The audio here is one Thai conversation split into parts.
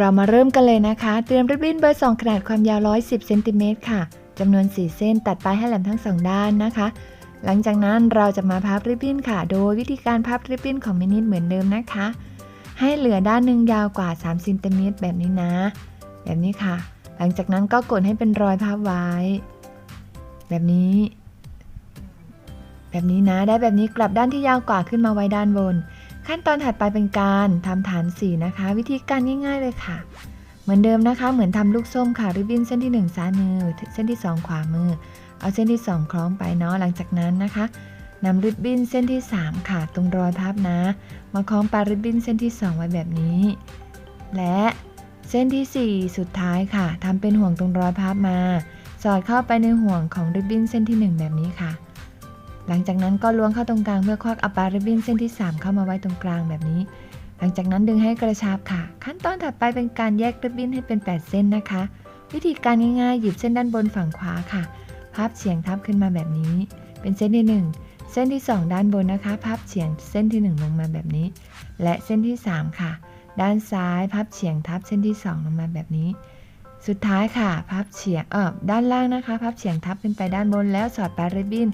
เรามาเริ่มกันเลยนะคะ เตรียมริบบิ้นเบอร์ 2 ขนาดความยาว 110เซนติเมตรค่ะจำนวน 4 เส้นตัดปลายให้แหลมทั้ง 2 ด้านนะคะ หลังจากนั้นเราจะมาพับริบบิ้นค่ะ โดยวิธีการพับริบบิ้นของมินิเหมือนเดิมนะคะ ให้เหลือด้านหนึ่งยาวกว่า3เซนติเมตรแบบนี้นะ แบบนี้ค่ะ หลังจากนั้นก็กดให้เป็นรอยพับไว้ แบบนี้ แบบนี้นะ ได้แบบนี้กลับด้านที่ยาวกว่าขึ้นมาไว้ด้านบน ขั้นตอนถัดไปเป็นการทำฐานสีนะคะ วิธีการง่าย ๆเลยค่ะ เหมือนเดิมนะคะ เหมือนทำลูกส้มค่ะริบบิ้นเส้นที่ 1 ซ้ายมือ เส้นที่ 2 ขวามือ เอาเส้นที่ 2 คล้องไปเนาะหลังจากนั้นนะคะนำริบบิ้นเส้นที่ 3 ค่ะ ตรงรอยพับนะ มาคล้องปลายริบบิ้นเส้นที่ 2 ไว้แบบนี้ และเส้นที่ 4 สุดท้ายค่ะทำเป็นห่วงตรงรอยพับมา สอดเข้าไปในห่วงของริบบิ้นเส้นที่ 1 แบบนี้ค่ะ หลังจากนั้นก็ล้วงเข้าตรงกลางเพื่อควักเอาปลาริบินเส้นที่ 3 เข้ามาไว้ตรงกลางแบบนี้ หลังจากนั้นดึงให้กระชับค่ะ ขั้นตอนถัดไปเป็นการแยกริบบิ้นให้เป็น 8 เส้นนะคะ วิธีการง่ายๆ หยิบเส้นด้านบนฝั่งขวาค่ะ พับเฉียงทับขึ้นมาแบบนี้ เป็นเส้นที่ 1 เส้นที่ 2 ด้านบนนะคะ พับเฉียงเส้นที่ 1 ลงมาแบบนี้ และเส้นที่ 3 ค่ะ ด้านซ้ายพับเฉียงทับเส้นที่ 2 ลงมาแบบนี้สุดท้ายค่ะ พับเฉียงเออด้านล่างนะคะ พับเฉียงทับขึ้นไปด้านบนแล้วสอดปลายริบบิ้น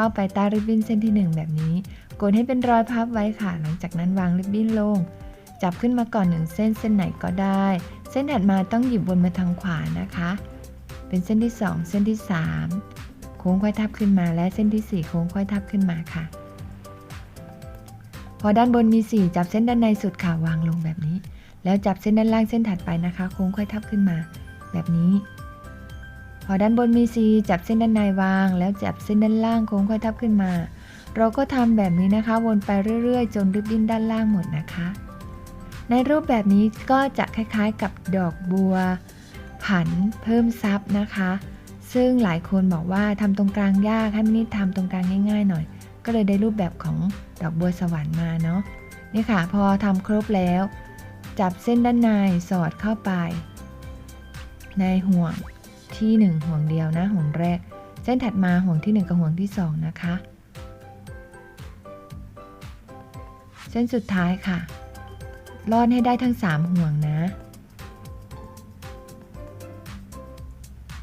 เข้าไปใต้ริบบิ้นเส้นที่ 1 แบบนี้ กดให้เป็นรอยพับไว้ค่ะ หลังจากนั้นวางริบบิ้นลง จับขึ้นมาก่อนหนึ่งเส้นเส้นไหนก็ได้ เส้นถัดมาต้องหยิบวนมาทางขวานะคะ เป็นเส้นที่ 2 เส้นที่ 3 โค้งค่อยทับขึ้นมาและเส้นที่ 4 โค้งค่อยทับขึ้นมาค่ะ พอด้านบนมี 4 จับเส้นด้านในสุดค่ะวางลงแบบนี้ แล้วจับเส้นด้านล่างเส้นถัดไปนะคะ โค้งค่อยทับขึ้นมา แบบนี้ พอด้านบนมี4จับเส้นด้านในวาง แล้วจับเส้นด้านล่างโค้งค่อยทับขึ้นมา เราก็ทำแบบนี้นะคะ วนไปเรื่อยๆ จนริบบิ้นด้านล่างหมดนะคะ ในรูปแบบนี้ก็จะคล้ายๆกับดอกบัว ผันเพิ่มซับนะคะ ซึ่งหลายคนบอกว่าทำตรงกลางยากให้มินิทำตรงกลางง่าย ๆ หน่อย ก็เลยได้รูปแบบของดอกบัวสวรรค์มาเนาะนี่ค่ะ พอทำครบแล้ว จับเส้นด้านในสอดเข้าไป ในห่วง ที่ 1 ห่วงเดียวนะห่วงแรก เส้นถัดมาห่วงที่ 1 กับห่วงที่ 2 นะคะ เส้นสุดท้ายค่ะลอดให้ได้ทั้ง 3 ห่วงนะ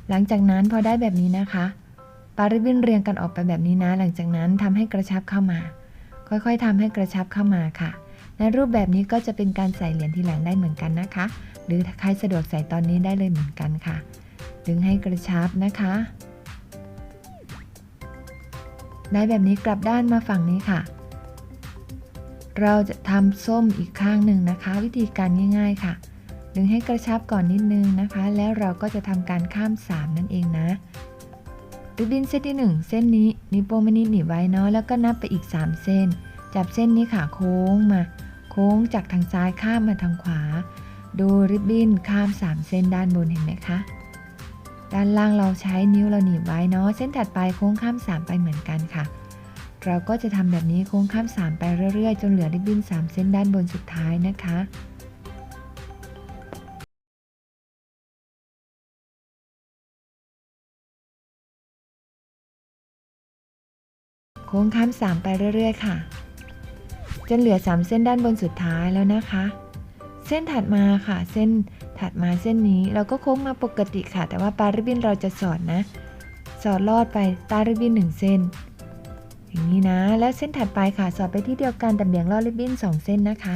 หลังจากนั้นพอได้แบบนี้นะคะปาริบบิ้นเรียงกันออกไปแบบนี้นะ หลังจากนั้นทำให้กระชับเข้ามา ค่อยๆทำให้กระชับเข้ามาค่ะ ในรูปแบบนี้ก็จะเป็นการใส่เหรียญทีหลังได้เหมือนกันนะคะ หรือใครสะดวกใส่ตอนนี้ได้เลยเหมือนกันค่ะ ดึงให้กระชับนะคะ ได้แบบนี้กลับด้านมาฝั่งนี้ค่ะ เราจะทำส้มอีกข้างหนึ่งนะคะ วิธีการง่าย ๆค่ะ ดึงให้กระชับก่อนนิดนึงนะคะ แล้วเราก็จะทำการข้าม 3 นั่นเองนะริบบิ้นเส้นที่ 1 เส้นนี้นิ้วโป้งไม่นิดหนีไว้เนาะแล้วก็นับไปอีก 3 เส้น จับเส้นนี้ค่ะโค้งมา โค้งจากทางซ้ายข้ามมาทางขวา ดูริบบิ้นข้าม 3 เส้นด้านบนเห็นไหมคะ ด้านล่างเราใช้นิ้วเราหนีบไว้เนาะเส้นถัดไปโค้งข้าม 3 ไปเหมือนกันค่ะ เราก็จะทำแบบนี้โค้งข้าม 3 ไปเรื่อยๆ จนเหลือริบบิ้น 3 เส้นด้านบนสุดท้ายนะคะโค้งข้าม 3 ไปเรื่อย ๆ ค่ะ จนเหลือ 3 เส้นด้านบนสุดท้ายแล้วนะคะ เส้นถัดมาค่ะ เส้นถัดมาเส้นนี้เราก็โค้งมาปกติค่ะ แต่ว่าปลาริบบินเราจะสอดนะ สอดลอดไปใต้ริบบินหนึ่งเส้น อย่างนี้นะ แล้วเส้นถัดไปค่ะ สอดไปที่เดียวกันแต่เบี่ยงลอดริบบินสองเส้นนะคะ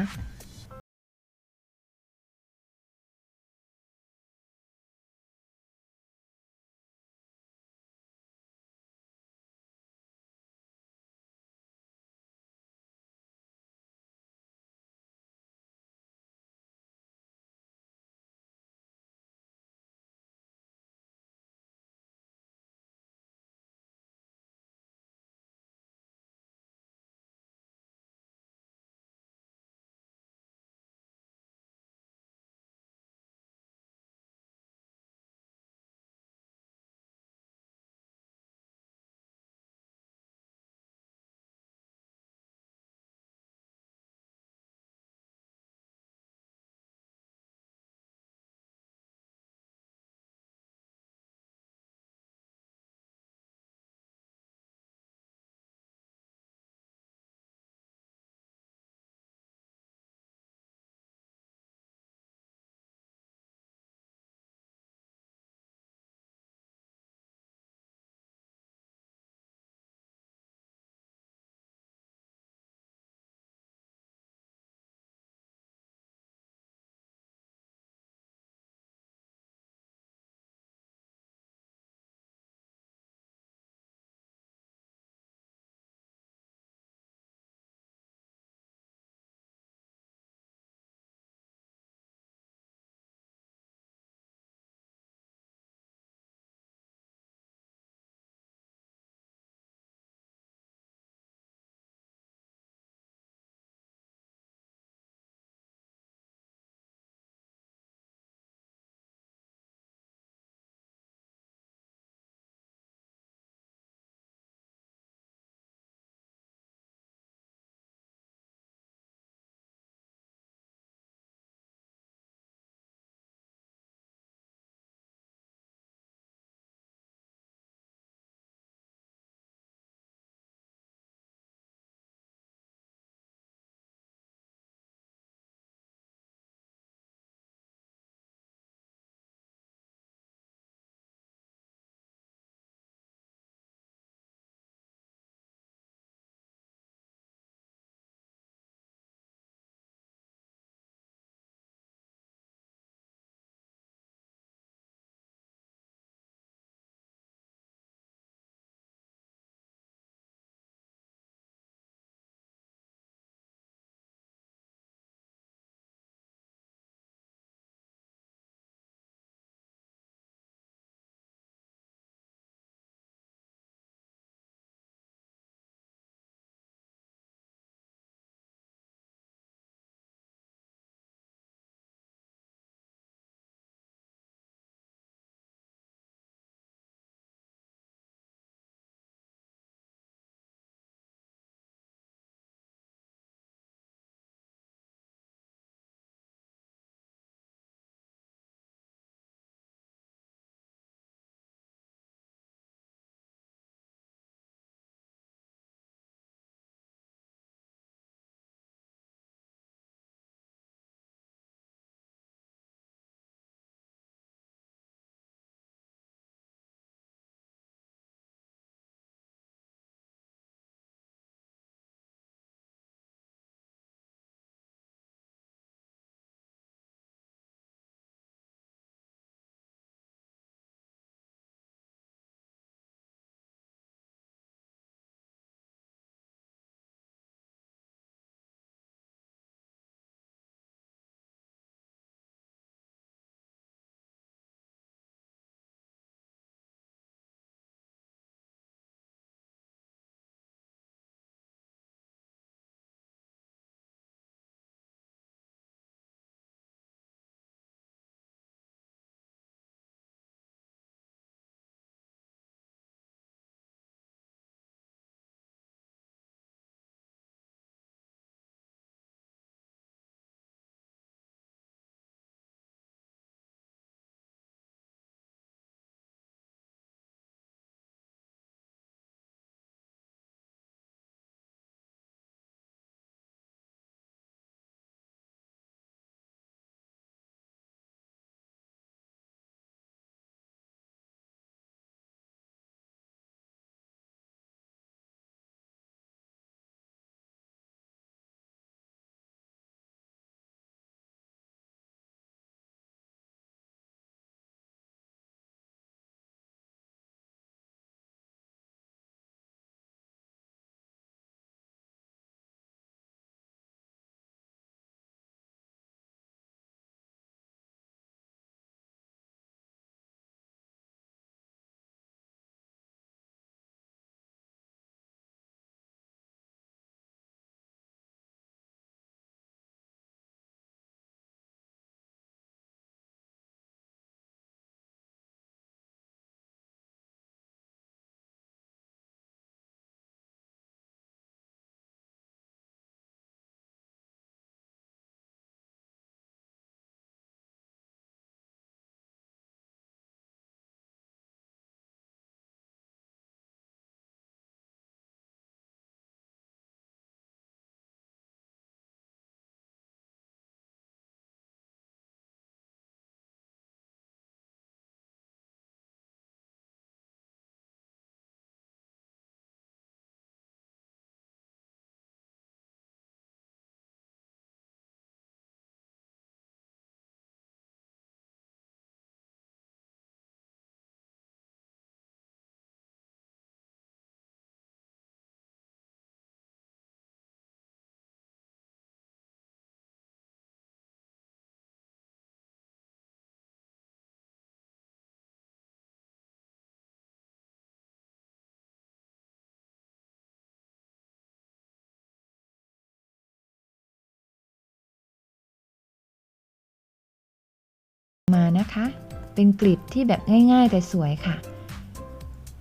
มานะคะ เป็นกลีบที่แบบง่ายๆแต่สวยค่ะ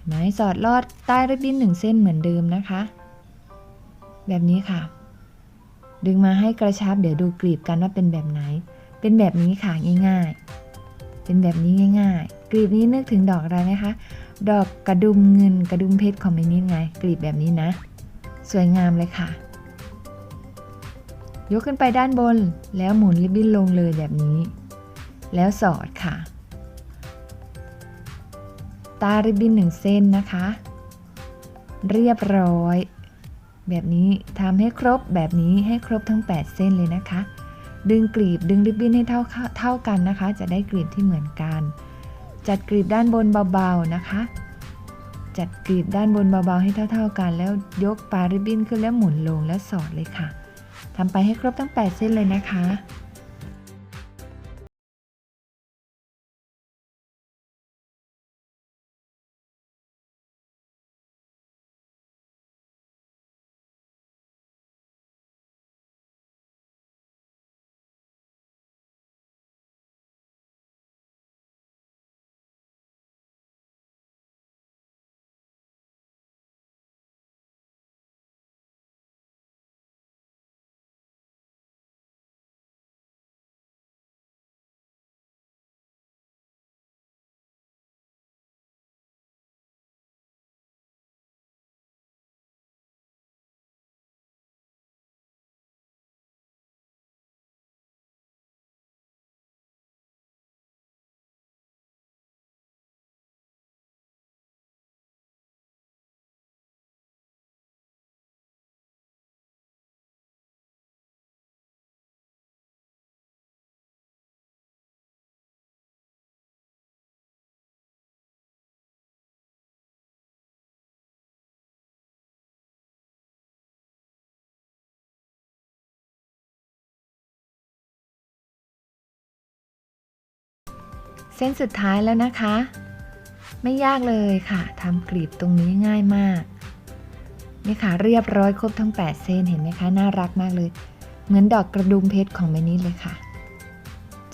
ไหมสอดลอดใต้ริบบิ้นหนึ่งเส้นเหมือนเดิมนะคะ แบบนี้ค่ะ ดึงมาให้กระชับเดี๋ยวดูกลีบกันว่าเป็นแบบไหน เป็นแบบนี้ค่ะง่ายๆ เป็นแบบนี้ง่ายๆกลีบนี้นึกถึงดอกอะไรไหมคะ ดอกกระดุมเงินกระดุมเพชรของมินิไงกลีบแบบนี้นะ สวยงามเลยค่ะยกขึ้นไปด้านบนแล้วหมุนริบบิ้นลงเลยแบบนี้ แล้วสอดค่ะ ตาริบบิ้นหนึ่งเส้นนะคะ เรียบร้อย แบบนี้ทำให้ครบแบบนี้ให้ครบทั้ง 8 เส้นเลยนะคะ ดึงกลีบดึงริบบิ้นให้เท่าเท่ากันนะคะ จะได้กลีบที่เหมือนกัน จัดกลีบด้านบนเบาๆนะคะ จัดกลีบด้านบนเบาๆให้เท่า ๆ กัน แล้วยกปลาริบบิ้นขึ้นแล้วหมุนลงแล้วสอดเลยค่ะทำไปให้ครบทั้ง 8 เส้นเลยนะคะ เส้นสุดท้ายแล้วนะคะ ไม่ยากเลยค่ะทำกลีบตรงนี้ง่ายมากนี่ค่ะเรียบร้อยครบทั้ง 8 เส้นเห็นไหมคะน่ารักมากเลย เหมือนดอกกระดุมเพชรของเมนิดเลยค่ะ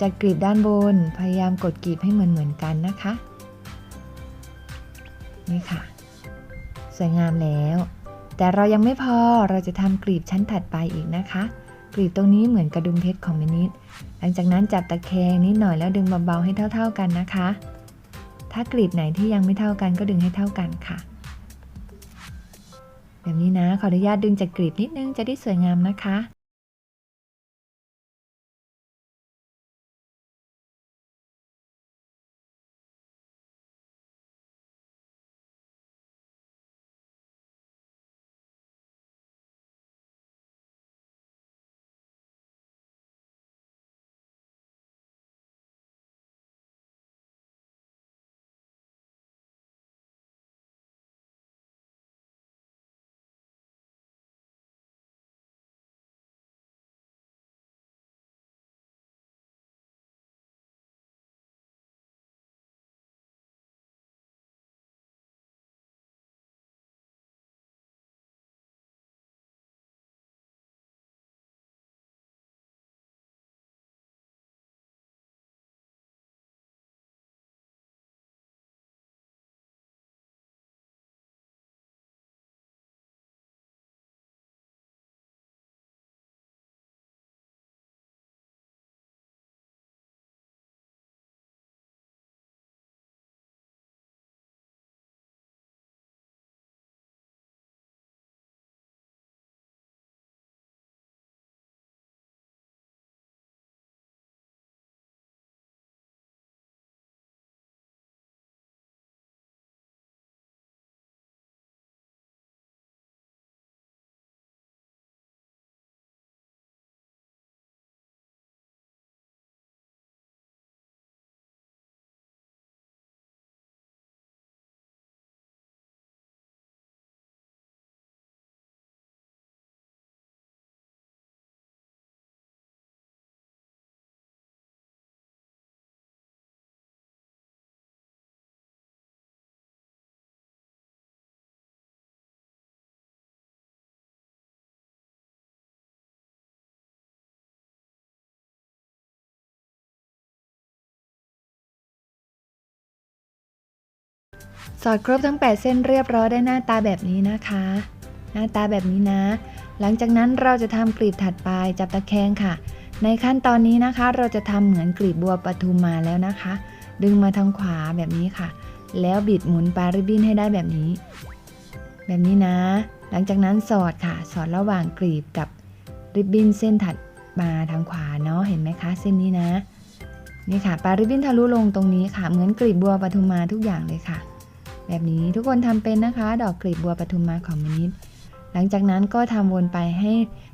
จัดกลีบด้านบนพยายามกดกลีบให้เหมือนเหมือนกันนะคะ นี่ค่ะ สวยงามแล้ว แต่เรายังไม่พอเราจะทำกลีบชั้นถัดไปอีกนะคะ กลีบตรงนี้เหมือนกระดุมเพชรของเมนิด หลังจากนั้นจับตะแคงนิดหน่อยแล้วดึงเบาๆให้เท่า ๆกันนะคะ ถ้ากลีบไหนที่ยังไม่เท่ากันก็ดึงให้เท่ากันค่ะ แบบนี้นะขออนุญาตดึงจากกลีบนิดนึงจะได้สวยงามนะคะ สอดครบทั้ง 8 เส้นเรียบร้อยได้หน้าตาแบบนี้นะคะ หน้าตาแบบนี้นะ หลังจากนั้นเราจะทำกลีบถัดไปจับตะแคงค่ะ ในขั้นตอนนี้นะคะ เราจะทำเหมือนกลีบบัวปทุมมาแล้วนะคะ ดึงมาทางขวาแบบนี้ค่ะ แล้วบิดหมุนปลายริบบิ้นให้ได้แบบนี้ แบบนี้นะ หลังจากนั้นสอดค่ะ สอดระหว่างกลีบกับริบบิ้นเส้นถัดมาทางขวาเนาะเห็นไหมคะ เส้นนี้นะนี่ค่ะปลายริบบิ้นทะลุลงตรงนี้ค่ะ เหมือนกลีบบัวปทุมมาทุกอย่างเลยค่ะ แบบนี้ทุกคนทำเป็นนะคะ ดอกกลีบบัวปทุมมาของมินิดหลังจากนั้นก็ทำวนไปให้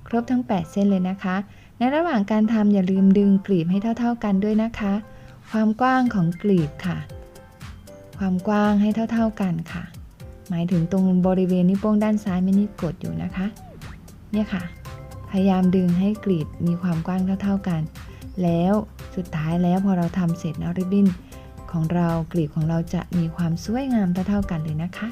ครบทั้ง 8 เส้นเลยนะคะ ในระหว่างการทำอย่าลืมดึงกลีบให้เท่า ๆกันด้วยนะคะ ความกว้างของกลีบค่ะ ความกว้างให้เท่า ๆกันค่ะ หมายถึงตรงบริเวณนิ้วโป้งด้านซ้ายมินิดกดอยู่นะคะ เนี่ยค่ะ พยายามดึงให้กลีบมีความกว้างเท่า ๆกัน แล้วสุดท้ายแล้วพอเราทำเสร็จนะริบบิ้น ของเรากลีบของเราจะมีความสวยงามเท่าๆกันเลยนะคะ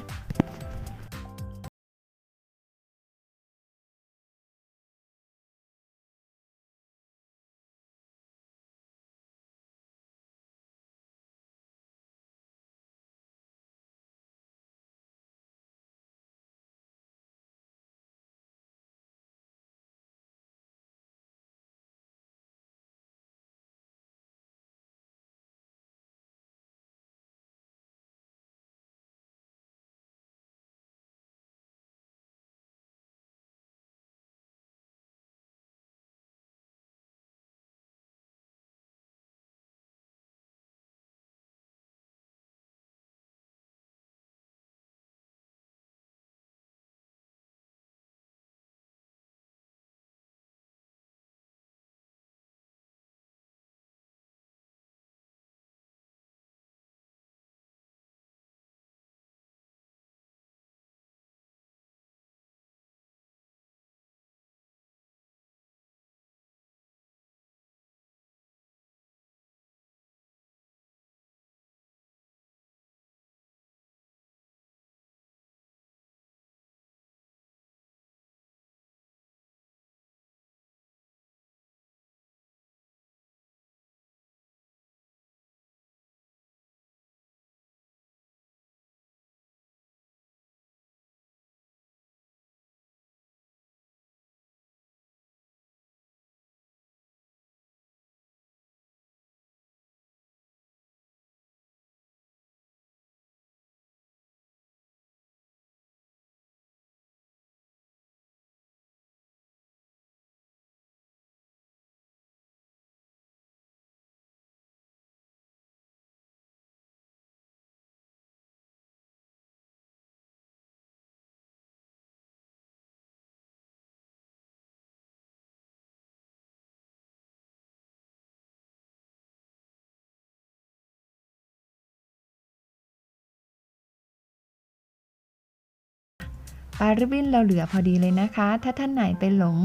ปลายริบบิ้นเราเหลือพอดีเลยนะคะ ถ้าท่านไหนไปหลง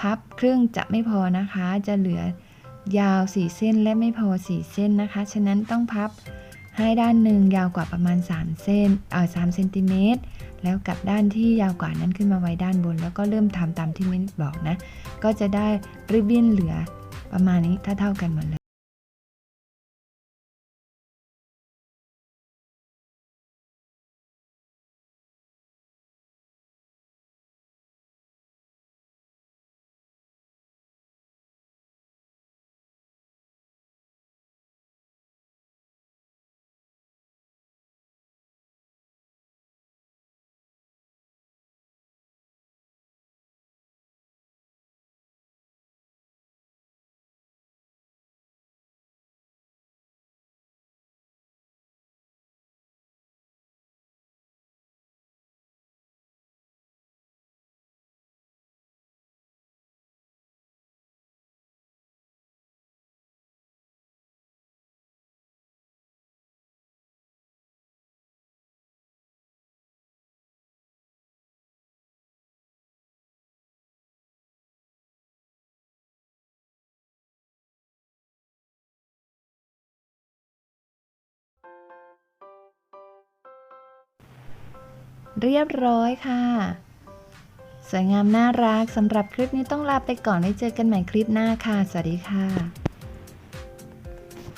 พับครึ่งจะไม่พอนะคะ จะเหลือยาว 4 เส้นและไม่พอ 4 เส้นนะคะ ฉะนั้นต้องพับให้ด้านหนึ่งยาวกว่าประมาณ 3 เส้นเออ3เซนติเมตรแล้วกับด้านที่ยาวกว่านั้นขึ้นมาไว้ด้านบน แล้วก็เริ่มทำตามที่มิ้นบอกนะ ก็จะได้ริบบิ้นเหลือประมาณนี้ถ้าเท่ากันหมดเลย เรียบร้อยค่ะ สวยงามน่ารักสำหรับคลิปนี้ต้องลาไปก่อนไว้เจอกันใหม่คลิปหน้าค่ะ สวัสดีค่ะ